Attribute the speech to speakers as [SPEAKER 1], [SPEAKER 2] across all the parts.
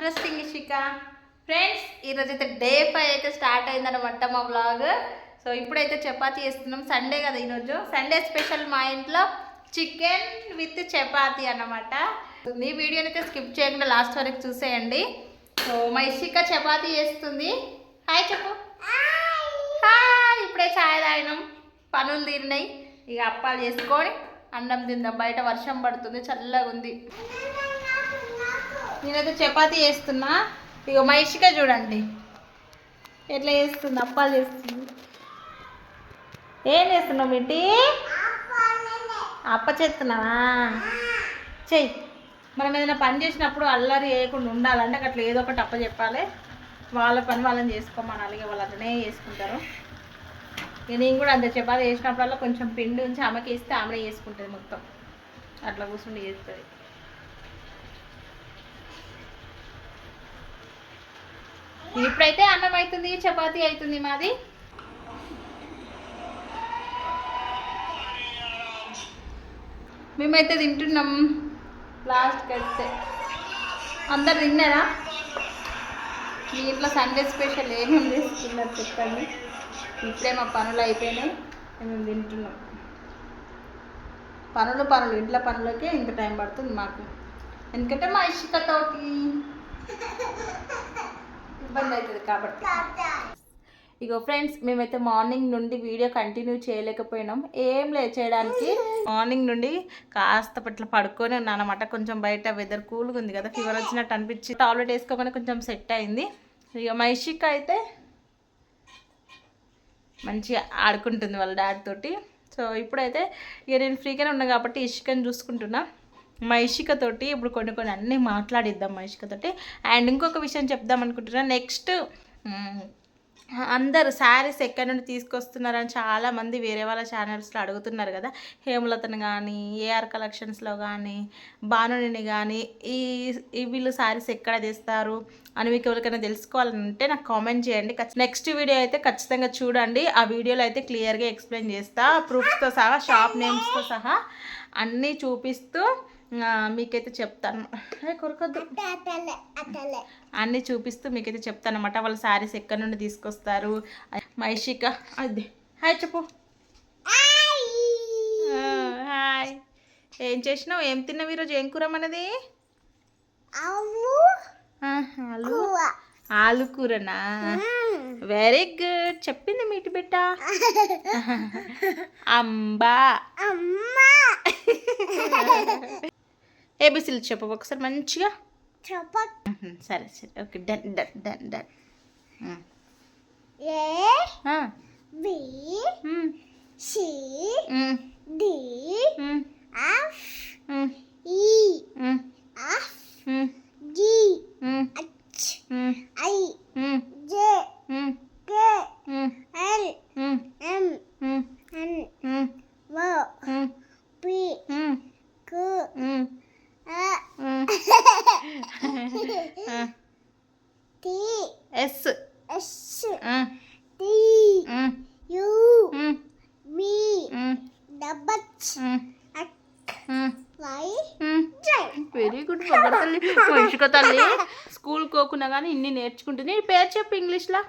[SPEAKER 1] Interesting Ishika friends ఈరోజు అయితే day five అయితే స్టార్ట్ అయిందనమాట మా బ్లాగ్ సో ఇప్పుడైతే చపాతీ చేస్తున్నాం. సండే కదా ఈరోజు. సండే స్పెషల్ మా ఇంట్లో చికెన్ విత్ చపాతీ అన్నమాట. మీ వీడియోని అయితే స్కిప్ చేయకుండా లాస్ట్ వరకు చూసేయండి. సో మా ఇషిక చపాతీ చేస్తుంది. హాయ్ చెప్పు. హాయ్ ఇప్పుడే ఛాయ్ తాగినాం. పనులు తీరినాయి. ఇక అప్పాలు చేసుకొని అన్నం తిందాం. బయట వర్షం పడుతుంది చల్లగా ఉంది. నేనైతే చపాతి చేస్తున్నా. ఇక మా చూడండి. ఎట్లా చేస్తుంది? అప్పాలు చేస్తుంది. ఏం చేస్తున్నావు బిడ్డి అప్ప చేస్తున్నావా? చెయ్యి మనం ఏదైనా పని చేసినప్పుడు అల్లరి చేయకుండా ఉండాలంటే అట్లా ఏదో ఒకటి అప్ప చెప్పాలి. వాళ్ళ పని వాళ్ళని చేసుకోమని అలాగే వాళ్ళు అట్లనే చేసుకుంటారు. నేను కూడా అంత. చపాతి చేసినప్పుడల్లా కొంచెం పిండి ఉంచి ఆమెకి ఇస్తే ఆమె చేసుకుంటుంది మొత్తం. అట్లా కూర్చుండి చేస్తుంది. ఇప్పుడైతే అన్నం అవుతుంది చపాతీ అవుతుంది మాది. మేమైతే తింటున్నాం లాస్ట్కి అయితే అందరు తిన్నారా? మీ ఇంట్లో సండే స్పెషల్ ఏమేమి తీసుకున్నారు చెప్పండి. ఇప్పుడే మా పనులు అయిపోయినాయి మేము తింటున్నాం. పనులు పనులు ఇంట్లో పనులకే ఇంత టైం పడుతుంది మాకు. ఎందుకంటే మా ఇష్టతోటి ఇబ్బంది అవుతుంది కాబట్టి. ఇగో ఫ్రెండ్స్ మేమైతే మార్నింగ్ నుండి వీడియో కంటిన్యూ చేయలేకపోయినాం. ఏం లేదు చేయడానికి. మార్నింగ్ నుండి కాస్త పట్ల పడుకొని ఉన్నానమాట. కొంచెం బయట వెదర్ కూల్గా ఉంది కదా ఫీవర్ వచ్చినట్టు అనిపించి టాబ్లెట్ వేసుకోగానే కొంచెం సెట్ అయింది. ఇక మైషిక్ అయితే మంచిగా ఆడుకుంటుంది వాళ్ళ డాడీ తోటి. సో ఇప్పుడైతే ఇక నేను ఫ్రీగానే ఉన్నా కాబట్టి ఇషికని చూసుకుంటున్నా. మహిషికతోటి ఇప్పుడు కొన్ని కొన్ని అన్నీ మాట్లాడిద్దాం మహిషికతోటి అండ్ ఇంకొక విషయం చెప్దాం అనుకుంటున్నా. నెక్స్ట్ అందరు శారీస్ ఎక్కడి నుండి తీసుకొస్తున్నారని చాలా మంది వేరే వాళ్ళ ఛానల్స్లో అడుగుతున్నారు కదా. హేమలతను కానీ ఏఆర్ కలెక్షన్స్లో కానీ భానుని కానీ ఈ ఈ వీళ్ళు శారీస్ ఎక్కడ తీస్తారు అని మీకు ఎవరికైనా తెలుసుకోవాలంటే నాకు కామెంట్ చేయండి. నెక్స్ట్ వీడియో అయితే ఖచ్చితంగా చూడండి. ఆ వీడియోలో అయితే క్లియర్గా ఎక్స్ప్లెయిన్ చేస్తా. ప్రూఫ్స్తో సహా షాప్ నేమ్స్తో సహా అన్నీ చూపిస్తూ మీకైతే చెప్తాను. కొరకొద్దు. అన్నీ చూపిస్తూ మీకైతే చెప్తాను అనమాట వాళ్ళ శారీస్ ఎక్కడి నుండి తీసుకొస్తారు? మైషిక అది. హాయ్ చెప్పు. హాయ్. ఏం చేసినావు? ఏం తిన్నావు ఈరోజు? ఏం కూర మనది? ఆలు. ఆలు కూరనా? వెరీ గుడ్ చెప్పింది మీటి బిడ్డ. అంబా. ఏబిసిలు చెప్పు ఒకసారి మంచిగా. సరే సరే. Okay done done done done. Um. ఆ, um, um, um, yes. Um, um, um, um, um. Very good తల్లి. మంచిగా తల్లి. స్కూల్ కోకున్నా కానీ ఇన్ని నేర్చుకుంటుంది నీ పేరు చెప్పు ఇంగ్లీష్లో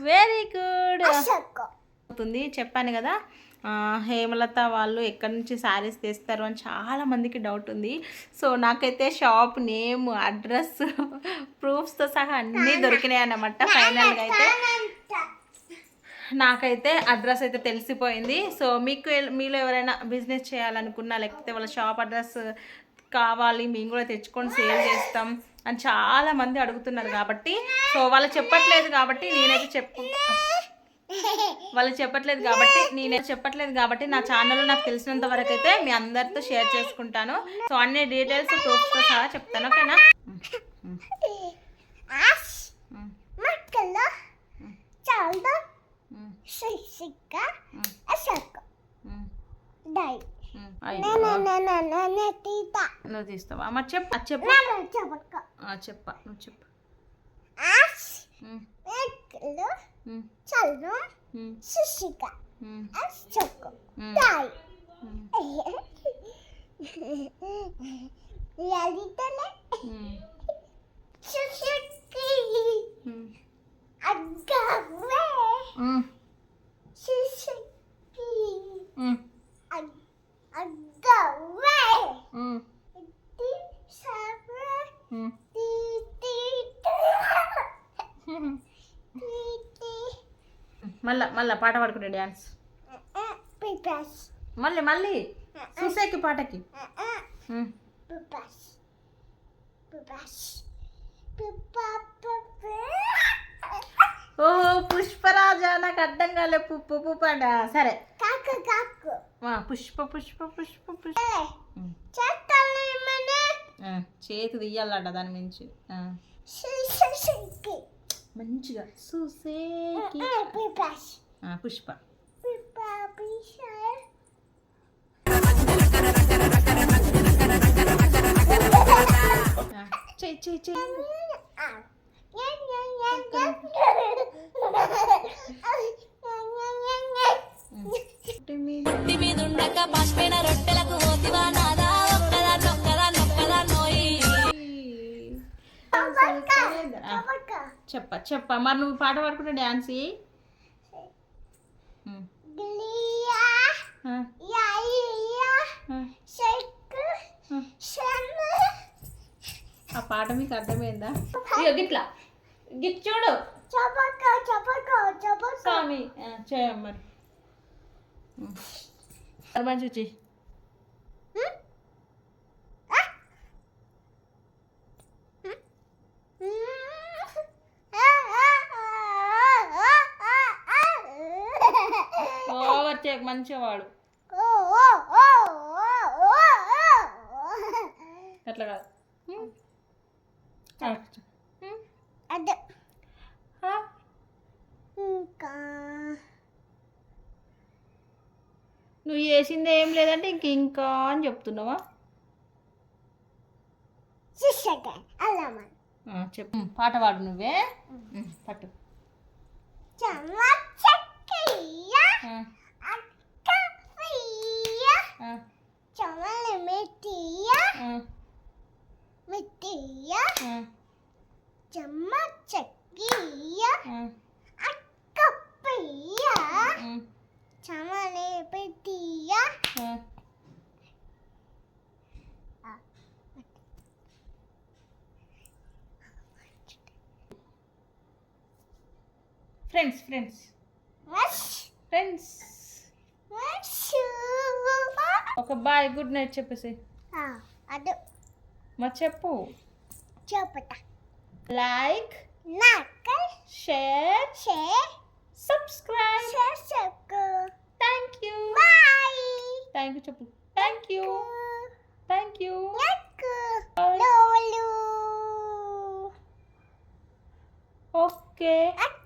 [SPEAKER 1] వెరీ గుడ్. అవుతుంది. చెప్పాను కదా. హేమలత వాళ్ళు ఎక్కడి నుంచి శారీస్ తెస్తారు అని చాలా మందికి డౌట్ ఉంది. సో నాకైతే షాప్ నేమ్ అడ్రస్ ప్రూఫ్స్తో సహా అన్నీ దొరికినాయి అన్నమాట ఫైనల్గా అయితే. నాకైతే అడ్రస్ అయితే తెలిసిపోయింది. సో మీకు మీలో ఎవరైనా బిజినెస్ చేయాలనుకున్నా లేకపోతే వాళ్ళ షాప్ అడ్రస్ కావాలి మేము కూడా తెచ్చుకొని సేల్ చేస్తాం అని చాలా మంది అడుగుతున్నారు కాబట్టి. సో వాళ్ళు చెప్పట్లేదు కాబట్టి నేనైతే చెప్పు వాళ్ళు చెప్పట్లేదు కాబట్టి నేనే చెప్పట్లేదు కాబట్టి నా ఛానల్లో నాకు తెలిసినంత వరకు అయితే మీ అందరితో షేర్ చేసుకుంటాను. సో అన్ని డీటెయిల్స్ ప్రూఫ్స్తో సహా చెప్తాను ఓకేనా నువ్వు తీస్తావా? అమ్మ చెప్పు. చెప్పు. చెప్పా. నువ్వు చెప్పు.
[SPEAKER 2] Little,
[SPEAKER 1] mm.
[SPEAKER 2] Chalno,
[SPEAKER 1] mm.
[SPEAKER 2] Sushika,
[SPEAKER 1] mm.
[SPEAKER 2] and Choco.
[SPEAKER 1] Mm.
[SPEAKER 2] Tai. Mm. Lalita. Mm.
[SPEAKER 1] మళ్ళా మళ్ళా పాట పాడుకుంటే డ్యాన్స్ మళ్ళీ మళ్ళీ. చూసేకి పాటకి. ఉమ్.
[SPEAKER 2] పిపాస్ పిపాస్ పిపా పిపా
[SPEAKER 1] ఓ పుష్పరాజా నాకు అర్థం కాలే పుప్పు పుప్పు అంట సరే. పుష్ప పుష్ప పుష్ప పుష్ప. చేతి తీయాలట దాని మించి. మంచిగా. చూసేకి
[SPEAKER 2] పిపాస్
[SPEAKER 1] ఆ, పుష్ప.
[SPEAKER 2] పిపా పిషా
[SPEAKER 1] ఆ, చెయ్ చెయ్ చెయ్. చెప్ప. మరి నువ్వు పాట పాడుకుంటే డ్యాన్స్ ఆ, పాట మీకు అర్థమైందా? గిట్లా. గిట్ చూడు. స్వామి ఆ, చేయం మరి ఉమ్. మరి మంచిగా చెయ్యి ఓవర్ చేయకు మంచిగా వాడు అట్లా కాదు.
[SPEAKER 2] ఇంకా.
[SPEAKER 1] నువ్వు చేసింది ఏం లేదంటే ఇంక ఇంకా అని చెప్తున్నావా? చెప్పు. పాట పాడు నువ్వే. పట్టు.
[SPEAKER 2] చమచక్కయ్య
[SPEAKER 1] ఆ,
[SPEAKER 2] అక్కయ్య
[SPEAKER 1] ఆ,
[SPEAKER 2] చమల మెట్టియ
[SPEAKER 1] ఆ,
[SPEAKER 2] మెట్టియ
[SPEAKER 1] ఆ,
[SPEAKER 2] చమచక్కయ్య
[SPEAKER 1] ఆ,
[SPEAKER 2] అక్కయ్య
[SPEAKER 1] ఉమ్,
[SPEAKER 2] చమల పెట్టియ
[SPEAKER 1] ఆ. ఫ్రెండ్స్ ఫ్రెండ్స్
[SPEAKER 2] వష్
[SPEAKER 1] ఫ్రెండ్స్
[SPEAKER 2] వషు
[SPEAKER 1] ఒక బాయ్ గుడ్ నైట్ చెప్పేసి.
[SPEAKER 2] అదు.
[SPEAKER 1] మరి చెప్పు.
[SPEAKER 2] చూపట
[SPEAKER 1] లైక్
[SPEAKER 2] నాకల్
[SPEAKER 1] షేర్
[SPEAKER 2] షే
[SPEAKER 1] subscribe.
[SPEAKER 2] షేషకు
[SPEAKER 1] thank you
[SPEAKER 2] bye.
[SPEAKER 1] Thank you చెప్పు. థ్యాంక్ యూ థ్యాంక్ యూ
[SPEAKER 2] నాకు లోలు.
[SPEAKER 1] Okay
[SPEAKER 2] okay